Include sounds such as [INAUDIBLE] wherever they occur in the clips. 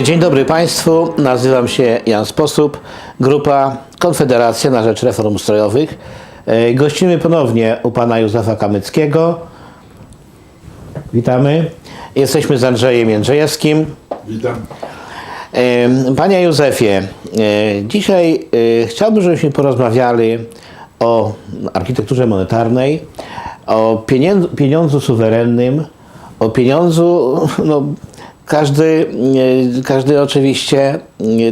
Dzień dobry Państwu, nazywam się Jan Sposób, grupa Konfederacja na Rzecz Reform Ustrojowych. E, Gościmy ponownie u Pana Józefa Kamyckiego. Witamy. Jesteśmy z Andrzejem Jędrzejewskim. Witam. E, Panie Józefie, e, dzisiaj chciałbym, żebyśmy porozmawiali o architekturze monetarnej, o pieniędzu, pieniądzu suwerennym, o pieniądzu, no, każdy, każdy oczywiście,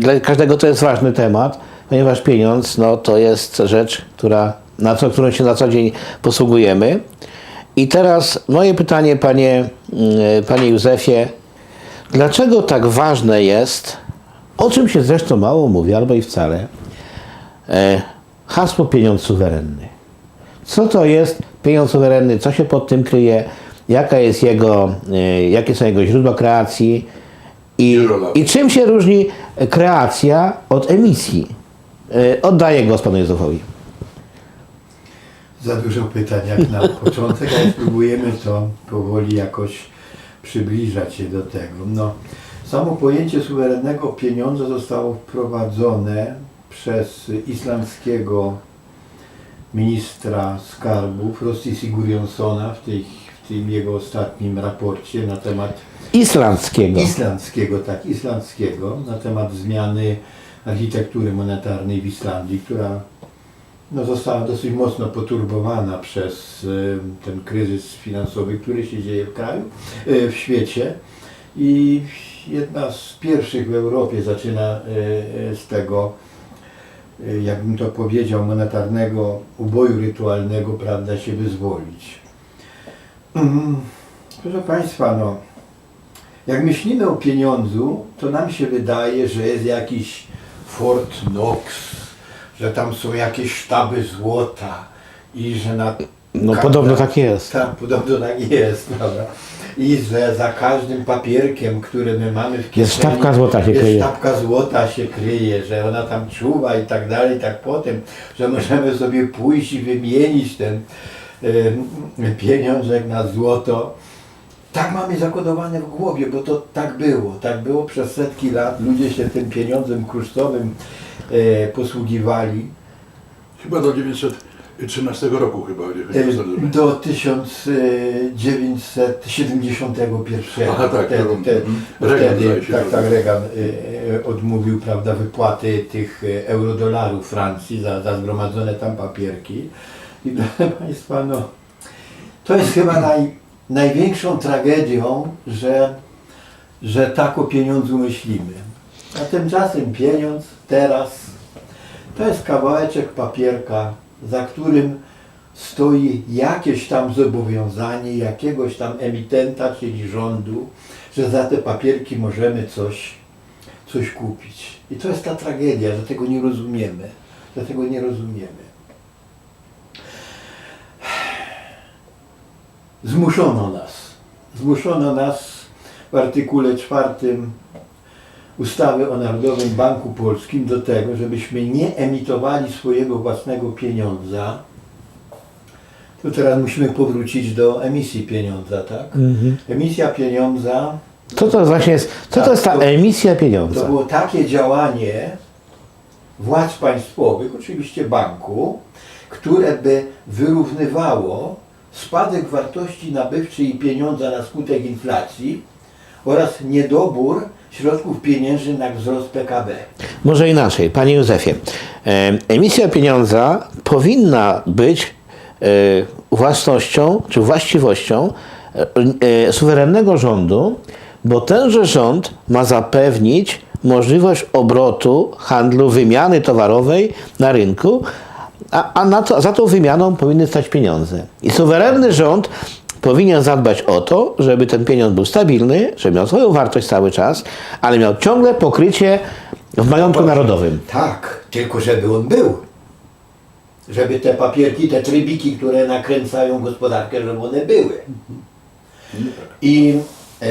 dla każdego to jest ważny temat, ponieważ pieniądz no, to jest rzecz, która, na którą się na co dzień posługujemy. I teraz moje pytanie, panie, e, panie Józefie, Dlaczego tak ważne jest, o czym się zresztą mało mówi, albo i wcale, e, hasło pieniądz suwerenny? Co to jest pieniądz suwerenny? Co się pod tym kryje? Jaka jest jego, e, jakie są jego źródła kreacji? I, I czym się różni kreacja od emisji? E, oddaję głos panu Józefowi. Za dużo pytań jak na [LAUGHS] początek, ale spróbujemy to powoli jakoś przybliżać się do tego. No, samo pojęcie suwerennego pieniądza zostało wprowadzone przez islandzkiego ministra skarbu Frosti Sigurjonsona w, tej, tym jego ostatnim raporcie na temat Islandzkiego. islandzkiego, tak, islandzkiego, na temat zmiany architektury monetarnej w Islandii, która no, została dosyć mocno poturbowana przez y, ten kryzys finansowy, który się dzieje w kraju, y, w świecie. I jedna z pierwszych w Europie zaczyna y, z tego, jakbym to powiedział, monetarnego uboju rytualnego, prawda, się wyzwolić. Mm, Proszę Państwa, no, jak myślimy o pieniądzu, to nam się wydaje, że jest jakiś Fort Knox, że tam są jakieś sztaby złota i że na... No ka- podobno tak jest. Tak, podobno tak jest, prawda? I że za każdym papierkiem, który my mamy w kieszeni... Jest sztabka złota się jest kryje. sztabka złota się kryje, że ona tam czuwa i tak dalej, i tak potem, że możemy sobie pójść i wymienić ten pieniążek na złoto. Tak mamy zakodowane w głowie, bo to tak było. Tak było przez setki lat. Ludzie się tym pieniądzem kruszcowym e, posługiwali. Chyba do 913 roku chyba, do 1971. Aha, tak, wtedy, to- wtedy, mhm. Reagan, wtedy tak, tak, Reagan e, e, odmówił prawda, wypłaty tych e, eurodolarów Francji za, za zgromadzone tam papierki. I [LAUGHS] proszę Państwa, no, to jest chyba naj, największą tragedią, że, że tak o pieniądzu myślimy. A tymczasem pieniądz teraz to jest kawałeczek papierka, za którym stoi jakieś tam zobowiązanie jakiegoś tam emitenta, czyli rządu, że za te papierki możemy coś, coś kupić. I to jest ta tragedia, że tego nie rozumiemy. Że tego nie rozumiemy. Zmuszono nas. Zmuszono nas w artykule czwartym ustawy o Narodowym Banku Polskim do tego, żebyśmy nie emitowali swojego własnego pieniądza. To teraz musimy powrócić do emisji pieniądza, tak? Emisja pieniądza Co to właśnie jest, co to jest ta emisja pieniądza? to było takie działanie władz państwowych, oczywiście banku, które by wyrównywało spadek wartości nabywczej pieniądza na skutek inflacji oraz niedobór środków pieniężnych na wzrost PKB. Może inaczej, panie Józefie. e, Emisja pieniądza powinna być e, własnością czy właściwością e, suwerennego rządu, bo tenże rząd ma zapewnić możliwość obrotu, handlu, wymiany towarowej na rynku, a, a na to, za tą wymianą powinny stać pieniądze. I suwerenny rząd powinien zadbać o to, żeby ten pieniądz był stabilny, żeby miał swoją wartość cały czas, ale miał ciągle pokrycie w majątku narodowym. Tak, tylko żeby on był. Żeby te papierki, te trybiki, które nakręcają gospodarkę, żeby one były. I e,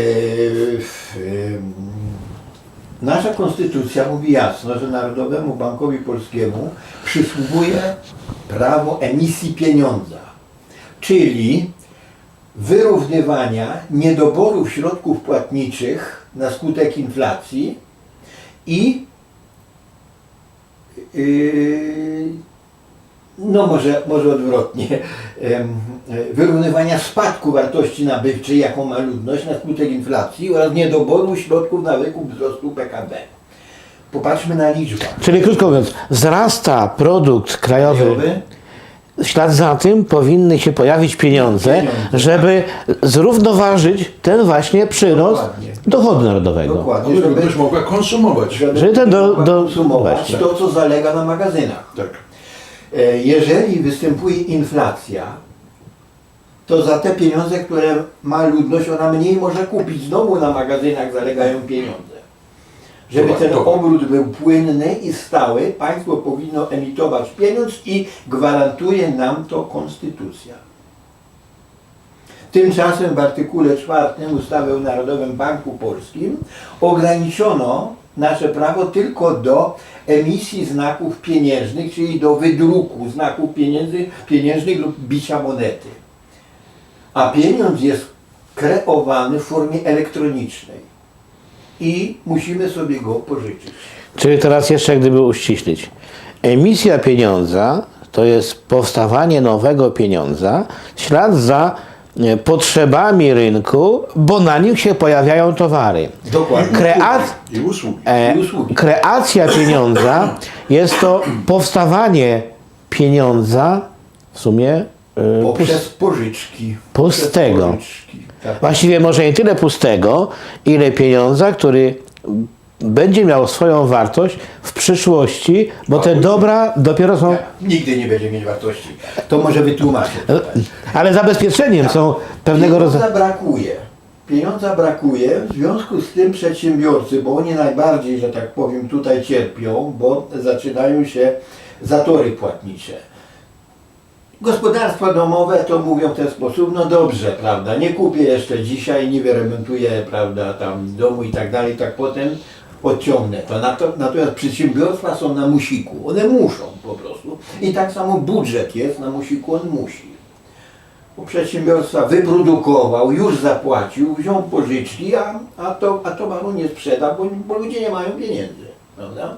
w, e, nasza konstytucja mówi jasno, że Narodowemu Bankowi Polskiemu przysługuje prawo emisji pieniądza. Czyli wyrównywania niedoborów środków płatniczych na skutek inflacji i yy, no może, może odwrotnie, e, wyrównywania spadku wartości nabywczej, jaką ma ludność na skutek inflacji oraz niedoboru środków na ryku wzrostu PKB. Popatrzmy na liczbę. Czyli krótko mówiąc, wzrasta produkt krajowy. Krajowy, W ślad za tym powinny się pojawić pieniądze, Pieniądze, żeby zrównoważyć ten właśnie przyrost Dokładnie. dochodu narodowego. Dokładnie, żeby, ludność mogła konsumować. żeby Żeby ten do- do- konsumować właśnie. to, co zalega na magazynach. Tak. E, Jeżeli występuje inflacja, to za te pieniądze, które ma ludność, ona mniej może kupić. Znowu na magazynach zalegają pieniądze. Żeby ten obrót był płynny i stały, państwo powinno emitować pieniądz i gwarantuje nam to konstytucja. Tymczasem w artykule 4 ustawy o Narodowym Banku Polskim ograniczono nasze prawo tylko do emisji znaków pieniężnych, czyli do wydruku znaków pieniędzy, pieniężnych lub bicia monety. A pieniądz jest kreowany w formie elektronicznej i musimy sobie go pożyczyć. Czyli teraz jeszcze gdyby uściślić. Emisja pieniądza to jest powstawanie nowego pieniądza ślad za potrzebami rynku, bo na nich się pojawiają towary. Dokładnie. Kreac I usługi. e, I usługi. kreacja pieniądza [CLEARS THROAT] jest to powstawanie pieniądza w sumie e, Poprzez pożyczki. Pustego. Poprzez pożyczki. Tak. Właściwie może nie tyle pustego, ile pieniądza, który będzie miał swoją wartość w przyszłości, bo te dobra dopiero są. Nigdy nie będzie mieć wartości. To może wytłumaczę. Ale zabezpieczeniem są pewnego rodzaju. Pieniądza brakuje. Pieniądza brakuje, w związku z tym przedsiębiorcy, bo oni najbardziej, że tak powiem, tutaj cierpią, bo zaczynają się zatory płatnicze. Gospodarstwa domowe to mówią w ten sposób, no dobrze, prawda, nie kupię jeszcze dzisiaj, nie wyremontuję, prawda, tam domu i tak dalej, tak potem odciągnę to. Nato- Natomiast przedsiębiorstwa są na musiku, one muszą po prostu. I tak samo budżet jest na musiku, on musi u przedsiębiorstwa wyprodukował, już zapłacił, wziął pożyczki, a, a, to, a towaru nie sprzeda, bo, bo ludzie nie mają pieniędzy. Prawda?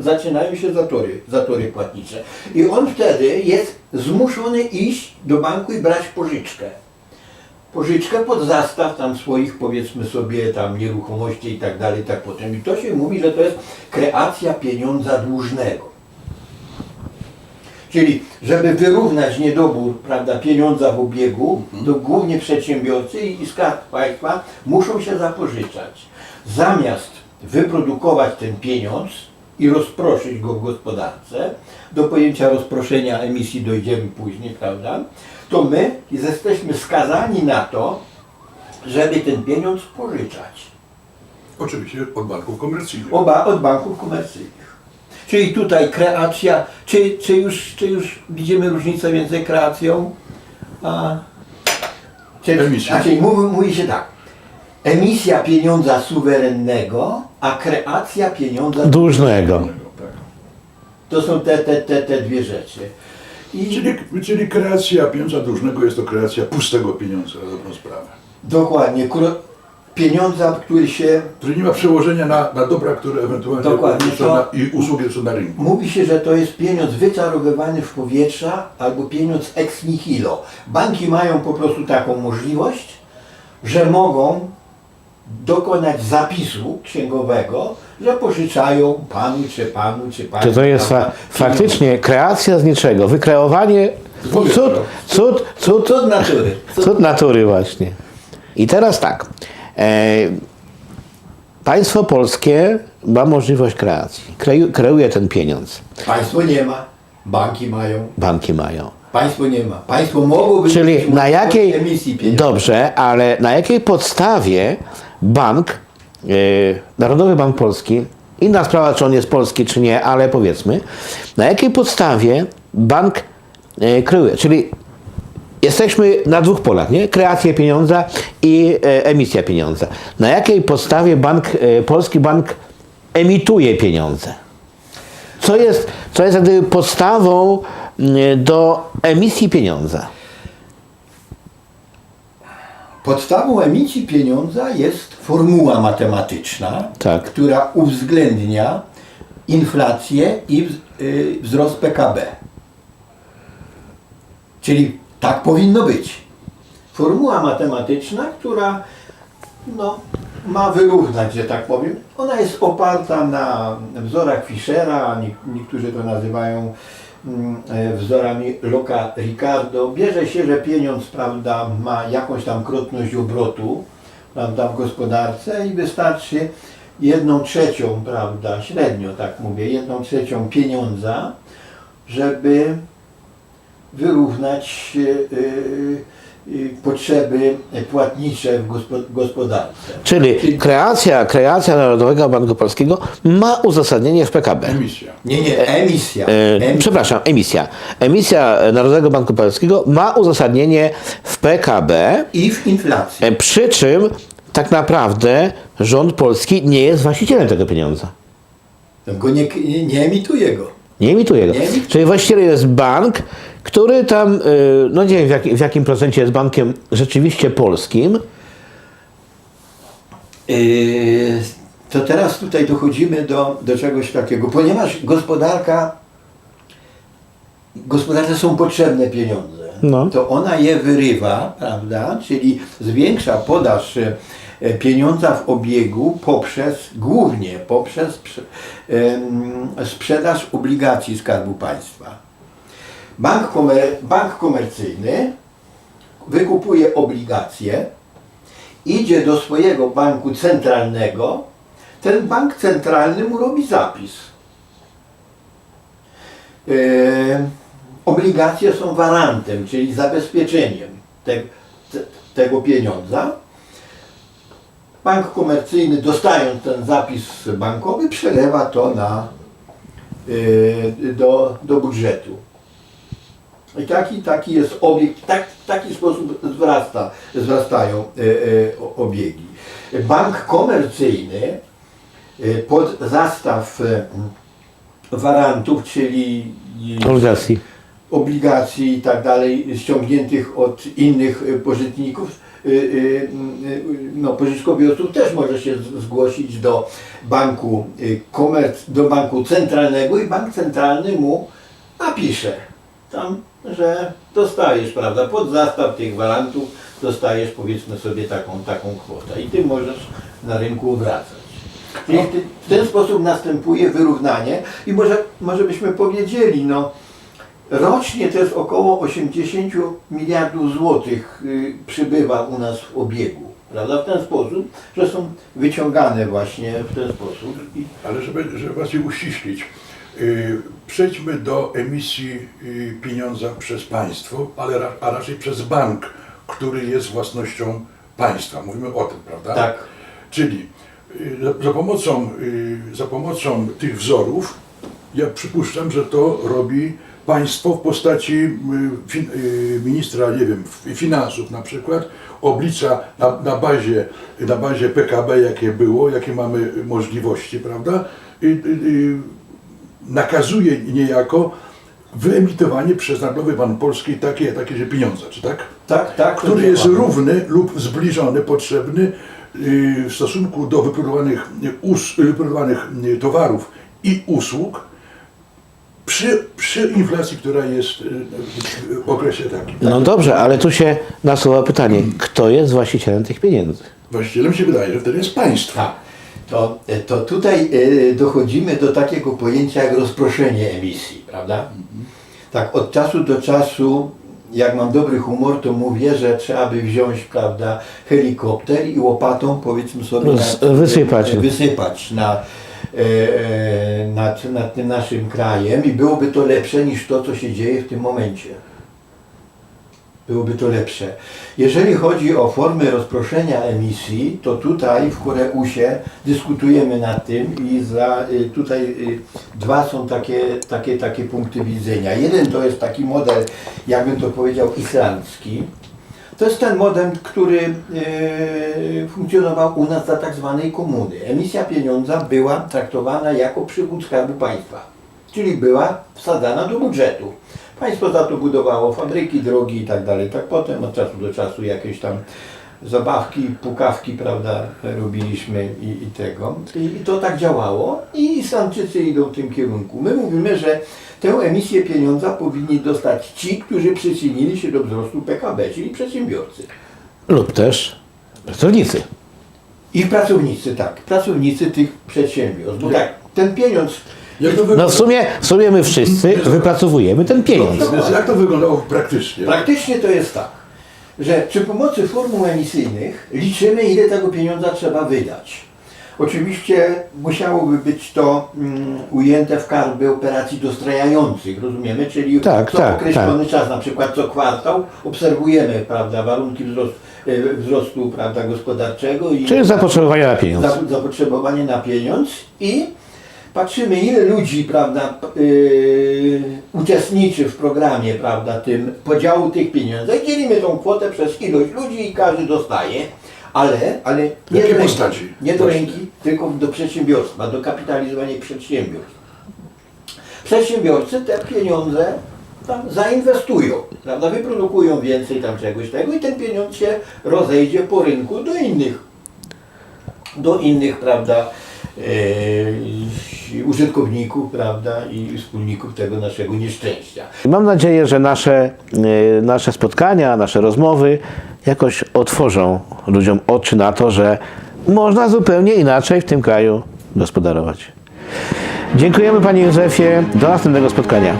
Zaczynają się zatory, zatory płatnicze. I on wtedy jest zmuszony iść do banku i brać pożyczkę. Pożyczkę pod zastaw tam swoich, powiedzmy sobie, tam nieruchomości i tak dalej, tak potem. I to się mówi, że to jest kreacja pieniądza dłużnego. Czyli, żeby wyrównać niedobór prawda, pieniądza w obiegu, to głównie przedsiębiorcy i i skarb państwa muszą się zapożyczać. Zamiast wyprodukować ten pieniądz i rozproszyć go w gospodarce, do pojęcia rozproszenia emisji dojdziemy później, prawda, to my jesteśmy skazani na to, żeby ten pieniądz pożyczać. Oczywiście od banków komercyjnych. Oba od banków komercyjnych. Czyli tutaj kreacja, czy, czy, już, czy już widzimy różnicę między kreacją a... Czy, Emisją. Znaczy mówi, mówi się tak, emisja pieniądza suwerennego, a kreacja pieniądza... Dłużnego. Tak. To są te, te, te, te dwie rzeczy. I Czyli, czyli kreacja pieniądza dłużnego jest to kreacja pustego pieniądza na dobrą sprawę. dokładnie, kro, pieniądza, który się... Który nie ma przełożenia na, na dobra, które ewentualnie Dokładnie, to- na, i usługi są na rynku. Mówi się, że to jest pieniądz wyczarowywany w powietrza albo pieniądz ex nihilo. Banki mają po prostu taką możliwość, że mogą dokonać zapisu księgowego, że pożyczają panu, czy panu, czy pani. To to jest fa- faktycznie kreacja z niczego, wykreowanie cud, cud, cud, Cud natury. Cud cud natury właśnie. I teraz tak. E, państwo polskie ma możliwość kreacji. Kreu, kreuje ten pieniądz. Państwo nie ma, banki mają, Banki mają. państwo nie ma. Państwo mogłoby Czyli na jakiej. emisji pieniędzy. Dobrze, ale na jakiej podstawie bank, Narodowy Bank Polski, inna sprawa, czy on jest polski, czy nie, ale powiedzmy, na jakiej podstawie bank e, kreuje? Czyli jesteśmy na dwóch polach, nie? Kreacja pieniądza i e, emisja pieniądza. Na jakiej podstawie bank, e, polski bank emituje pieniądze? Co jest, co jest podstawą mm, do emisji pieniądza? Podstawą emisji pieniądza jest formuła matematyczna, Tak. która uwzględnia inflację i y, wzrost PKB. Czyli tak powinno być. Formuła matematyczna, która no, ma wyrównać, że tak powiem. Ona jest oparta na wzorach Fischera, nie- niektórzy to nazywają wzorami Loca Ricardo. Bierze się, że pieniądz prawda, ma jakąś tam krotność obrotu prawda, w gospodarce i wystarczy jedną trzecią, prawda, średnio tak mówię, jedną trzecią pieniądza, żeby wyrównać e, e, e, potrzeby płatnicze w gospo- gospodarce. Czyli kreacja, kreacja Narodowego Banku Polskiego ma uzasadnienie w PKB. Emisja. Nie, nie, emisja. E, Emisja. przepraszam, emisja. Emisja Narodowego Banku Polskiego ma uzasadnienie w PKB, I w inflacji. e, przy czym tak naprawdę rząd polski nie jest właścicielem tego pieniądza. Go nie, nie, nie emituje go. Nie emituje go. Nie emituje. Czyli właścicielem jest bank, który tam, y, no nie wiem w, jak, w jakim procencie jest bankiem rzeczywiście polskim. Yy, to teraz tutaj dochodzimy do, do czegoś takiego, ponieważ gospodarka, gospodarce są potrzebne pieniądze, No. to ona je wyrywa, prawda, czyli zwiększa podaż e, pieniądza w obiegu poprzez, głównie poprzez prze- em, sprzedaż obligacji Skarbu Państwa. Bank, komer, bank komercyjny wykupuje obligacje, idzie do swojego banku centralnego, ten bank centralny mu robi zapis. E, obligacje są warantem, czyli zabezpieczeniem te, te, tego pieniądza. Bank komercyjny, dostając ten zapis bankowy, przelewa to na, e, do, do budżetu. I taki, taki jest obiekt, tak, w taki sposób wzrasta, wzrastają e, e, obiegi. Bank komercyjny e, pod zastaw warantów, czyli Obligacji. obligacji i tak dalej ściągniętych od innych pożytników, no, pożyczkobiorców też może się zgłosić do banku komerc, do banku centralnego i bank centralny mu napisze tam, że dostajesz, prawda, pod zastaw tych gwarantów dostajesz powiedzmy sobie taką, taką kwotę i ty możesz na rynku wracać. Czyli w, ty- w ten sposób następuje wyrównanie i może, może byśmy powiedzieli, no rocznie to jest około 80 miliardów złotych y, przybywa u nas w obiegu. Prawda? W ten sposób, że są wyciągane właśnie w ten sposób. Ale żeby, żeby bardziej uściślić, przejdźmy do emisji yy, pieniądza przez państwo, ale ra, a raczej przez bank, który jest własnością państwa. Mówimy o tym, prawda? Tak. Czyli yy, za, pomocą, za pomocą tych wzorów, ja przypuszczam, że to robi państwo w postaci ministra, nie wiem, finansów na przykład, oblicza na, na, bazie, na bazie PKB, jakie było, jakie mamy możliwości, prawda? I, i nakazuje niejako wyemitowanie przez Narodowy Bank Polski takie, takie że pieniądze, czy tak? tak, tak. który jest równy lub zbliżony, potrzebny yy, w stosunku do wyprodukowanych, us, wyprodukowanych yy, towarów i usług przy, przy inflacji, która jest yy, w okresie takim. No dobrze, ale tu się nasuwa pytanie, kto jest właścicielem tych pieniędzy? Właścicielem się wydaje, że wtedy jest państwo. To, to tutaj e, dochodzimy do takiego pojęcia jak rozproszenie emisji, prawda? Tak, od czasu do czasu, jak mam dobry humor, to mówię, że trzeba by wziąć, prawda, helikopter i łopatą, powiedzmy sobie, Z- wysypać. wysypać na, e, e, nad, nad tym naszym krajem i byłoby to lepsze niż to, co się dzieje w tym momencie byłoby to lepsze. Jeżeli chodzi o formy rozproszenia emisji, to tutaj w Koreusie dyskutujemy nad tym i za, y, tutaj y, dwa są takie, takie, takie punkty widzenia. Jeden to jest taki model, jakbym to powiedział, islandzki. To jest ten model, który y, funkcjonował u nas za tak zwanej komuny. Emisja pieniądza była traktowana jako przychód Skarbu Państwa, czyli była wsadzana do budżetu. Państwo za to budowało fabryki, drogi i tak dalej. Tak potem od czasu do czasu jakieś tam zabawki, pukawki, prawda, robiliśmy i, i tego. I, I to tak działało i Islandczycy idą w tym kierunku. My mówimy, że tę emisję pieniądza powinni dostać ci, którzy przyczynili się do wzrostu PKB, czyli przedsiębiorcy. Lub też pracownicy. I pracownicy, tak, pracownicy tych przedsiębiorstw. Bo tak, ten pieniądz Jak to, No w sumie, w sumie my wszyscy wypracowujemy ten pieniądz. Jak to wyglądało praktycznie? Praktycznie to jest tak, że przy pomocy formuł emisyjnych liczymy, ile tego pieniądza trzeba wydać. Oczywiście musiałoby być to mm, ujęte w karby operacji dostrajających, rozumiemy? Czyli Tak, co tak, określony czas, na przykład co kwartał obserwujemy prawda, warunki wzrostu, e, wzrostu prawda, gospodarczego i Czyli zapotrzebowania na pieniądz. za- zapotrzebowanie na pieniądz i patrzymy ile ludzi prawda, yy, uczestniczy w programie prawda, tym podziału tych pieniędzy dzielimy tą kwotę przez ilość ludzi i każdy dostaje, ale, ale nie, do ręki, postaci? nie do ręki, tylko do przedsiębiorstwa, do kapitalizowania przedsiębiorstw. Przedsiębiorcy te pieniądze tam zainwestują, prawda, wyprodukują więcej tam czegoś tego i ten pieniądz się rozejdzie po rynku do innych do innych, prawda, e, użytkowników, prawda, i wspólników tego naszego nieszczęścia. Mam nadzieję, że nasze, y, nasze spotkania, nasze rozmowy jakoś otworzą ludziom oczy na to, że można zupełnie inaczej w tym kraju gospodarować. Dziękujemy Panie Józefie. Do następnego spotkania.